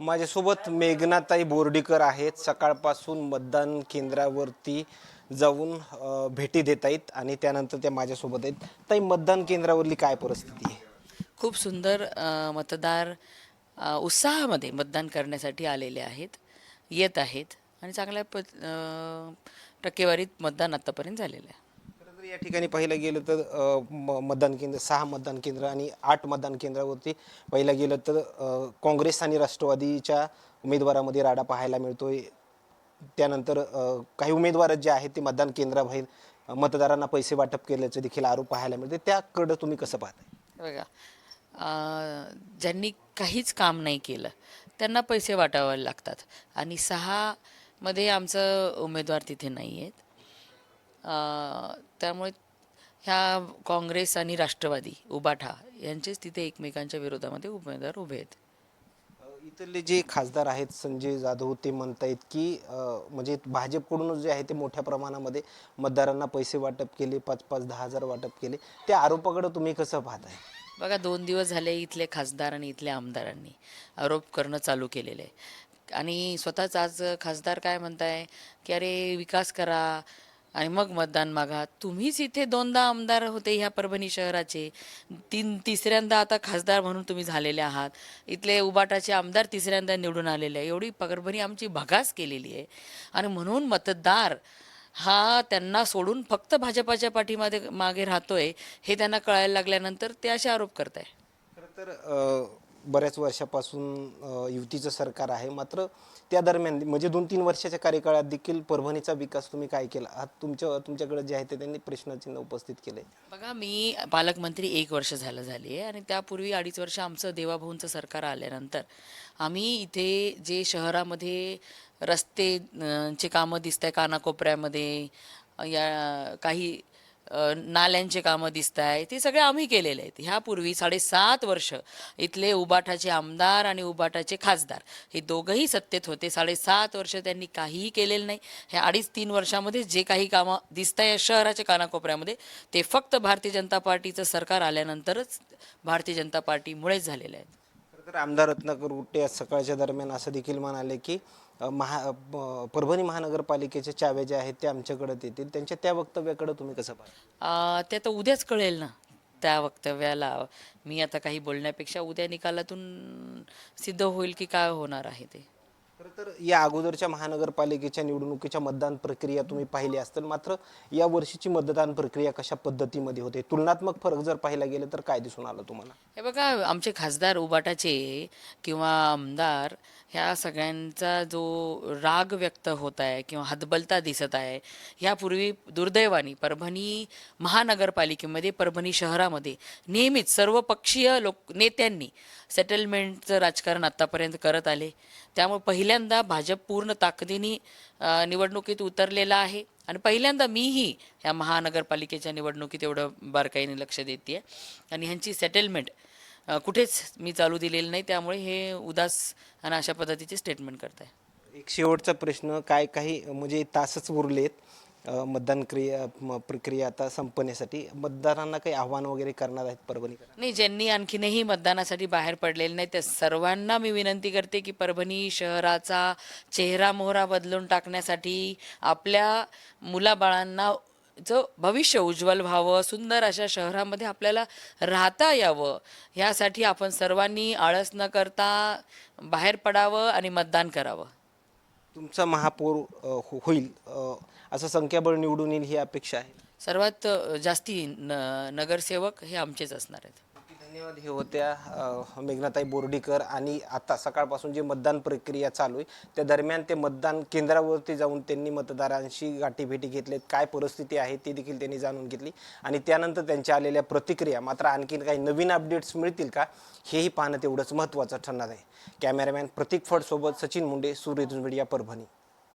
माझ्यासोबत मेघनाताई बोर्डीकर आहेत. सकाळपासून मतदान केंद्रावरती जाऊन अ, भेटी देत आहेत आणि त्यानंतर त्या माझ्यासोबत आहेत. ताई मतदान केंद्रावरली काय परिस्थिती आहे? खूप सुंदर अ, मतदार अ, उत्साहामध्ये मतदान करण्यासाठी आलेले आहेत येत आहेत आणि चांगल्या प अ, टक्केवारीत मतदान आत्तापर्यंत झालेलं आहे. या ठिकाणी पाहिलं गेलं तर म- मतदान केंद्र सहा मतदान केंद्र आणि आठ मतदान केंद्रावरती पाहिलं गेलं तर अ, काँग्रेस आणि राष्ट्रवादीच्या उमेदवारामध्ये राडा पाहायला मिळतोय. त्यानंतर अ, काही उमेदवार जे आहेत ते मतदान केंद्राबाहेर अ, मतदारांना पैसे वाटप केल्याचे देखील आरोप पाहायला मिळते त्याकडं तुम्ही कसं पाहताय? बघा ज्यांनी काहीच काम नाही केलं त्यांना पैसे वाटावे लागतात. आणि सहामध्ये आमचं उमेदवार तिथे नाही आहेत त्यामुळे ह्या काँग्रेस आणि राष्ट्रवादी उबाठा यांचेच तिथे एकमेकांच्या विरोधामध्ये उमेदवार उभे आहेत. इथले जे खासदार आहेत संजय जाधव ते म्हणतायत की म्हणजे भाजपकडूनच जे आहे ते मोठ्या प्रमाणामध्ये मतदारांना पैसे वाटप केले पाच पाच दहा हजार वाटप केले. त्या आरोपाकडे तुम्ही कसं पाहताय? बघा दोन दिवस झाले इथले खासदार आणि इथल्या आमदारांनी आरोप करणं चालू केलेलं आहे. आणि स्वतःच आज खासदार काय म्हणताय की अरे विकास करा आणि मग मतदान मागा. तुम्हीच इथे दोनदा आमदार होते ह्या परभणी शहराचे. तीन तिसऱ्यांदा आता खासदार म्हणून तुम्ही झालेले आहात. इथले उबाटाचे आमदार तिसऱ्यांदा निवडून आलेले आहे. एवढी परभणी आमची भगास केलेली आहे. आणि म्हणून मतदार हा त्यांना सोडून फक्त भाजपाच्या पाठीमागे मागे राहतोय हे त्यांना कळायला लागल्यानंतर ते असे आरोप करताय. खरं तर बऱ्याच वर्षापासून युतीचं सरकार आहे. मात्र त्या दरम्यान म्हणजे दोन तीन वर्षाच्या कार्यकाळात देखील परभणीचा विकास तुम्ही काय केला? हा तुमच्या तुमच्याकडे जे आहे ते त्यांनी प्रश्नचिन्ह उपस्थित केले. बघा मी पालकमंत्री एक वर्ष झालं झाली आहे आणि त्यापूर्वी अडीच वर्ष आमचं देवाभाऊंचं सरकार आल्यानंतर आम्ही इथे जे शहरामध्ये रस्ते चे कामं दिसत आहे कानाकोपऱ्यामध्ये या काही नाल्यांचे कामं दिसत आहे ते सगळे आम्ही केलेले आहेत. ह्यापूर्वी साडेसात वर्ष इथले उबाठाचे आमदार आणि उबाटाचे खासदार हे दोघंही सत्तेत होते. साडेसात वर्ष त्यांनी काहीही केलेलं नाही. ह्या अडीच तीन वर्षामध्ये जे काही कामं दिसत आहे शहराच्या कानाकोपऱ्यामध्ये ते फक्त भारतीय जनता पार्टीचं सरकार आल्यानंतरच भारतीय जनता पार्टीमुळेच झालेले आहेत. तर आमदार रत्नाकर गुट्टे आज सकाळच्या दरम्यान असं देखील म्हणाले की महा परभणी महानगरपालिकेच्या चाव्या ज्या आहेत त्या आमच्याकडे येतील त्यांच्या त्या वक्तव्याकडे तुम्ही कसं पाहता? ते तर उद्याच कळेल ना त्या वक्तव्याला. मी आता काही बोलण्यापेक्षा उद्या निकालातून सिद्ध होईल की काय होणार आहे ते. तर या अगोदरच्या महानगरपालिकेच्या निवडणुकीच्या मतदान प्रक्रिया तुम्ही पाहिली असतील. मात्र या वर्षीची मतदान प्रक्रिया कशा पद्धतीमध्ये होते? तुलनात्मक फरक जर पाहिला गेलं तर काय दिसून आलं तुम्हाला? हे बघा आमचे खासदार उबाटाचे किंवा आमदार ह्या सगळ्यांचा जो राग व्यक्त होत आहे किंवा हतबलता दिसत आहे ह्यापूर्वी दुर्दैवानी परभणी महानगरपालिकेमध्ये परभणी शहरामध्ये नेहमीच सर्वपक्षीय लोक नेत्यांनी सेटलमेंटचं राजकारण आत्तापर्यंत करत आले. त्यामुळे पहिल्यांदा भाजप पूर्ण ताकदीने निवडणुकीत उतरलेला आहे. आणि पहिल्यांदा मीही ह्या महानगरपालिकेच्या निवडणुकीत एवढं बारकाईने लक्ष देते आणि ह्यांची सेटलमेंट कुठेच मी चालू दिलेलं नाही. त्यामुळे हे उदास आणि अशा पद्धतीचे स्टेटमेंट करत आहे एक शेवटचा प्रश्न काय काही म्हणजे तासच उरलेत. मतदान क्रिया म- प्रक्रिया आता संपण्यासाठी मतदारांना काही आव्हान वगैरे करणार आहेत परभणी नाही ज्यांनी आणखीनही मतदानासाठी बाहेर पडलेले नाही त्या सर्वांना मी विनंती करते की परभणी शहराचा चेहरा मोहरा बदलून टाकण्यासाठी आपल्या मुलाबाळांना चं भविष्य उज्ज्वल व्हावं सुंदर अशा शहरामध्ये आपल्याला राहता यावं ह्यासाठी आपण सर्वांनी आळस न करता बाहेर पडावं आणि मतदान करावं. तुमचा महापौर हो- होईल अ, असं संख्याबळ निवडून येईल ही अपेक्षा आहे? सर्वात अ, जास्ती न नगरसेवक हे आमचेच असणार आहेत. धन्यवाद. हे होत्या मेघनाताई बोर्डीकर आणि आता सकाळपासून जे मतदान प्रक्रिया चालू आहे त्या दरम्यान ते मतदान केंद्रावरती जाऊन त्यांनी मतदारांशी गाठीभेटी घेतलेत. काय परिस्थिती आहे ती देखील त्यांनी जाणून घेतली. आणि त्यानंतर त्यांच्या आलेल्या प्रतिक्रिया मात्र आणखीन काही नवीन अपडेट्स मिळतील का हेही पाहणं तेवढंच महत्त्वाचं ठरणार आहे. कॅमेरामॅन प्रतीक फडसोबत सचिन मुंडे सूर्यदून मीडिया परभणी.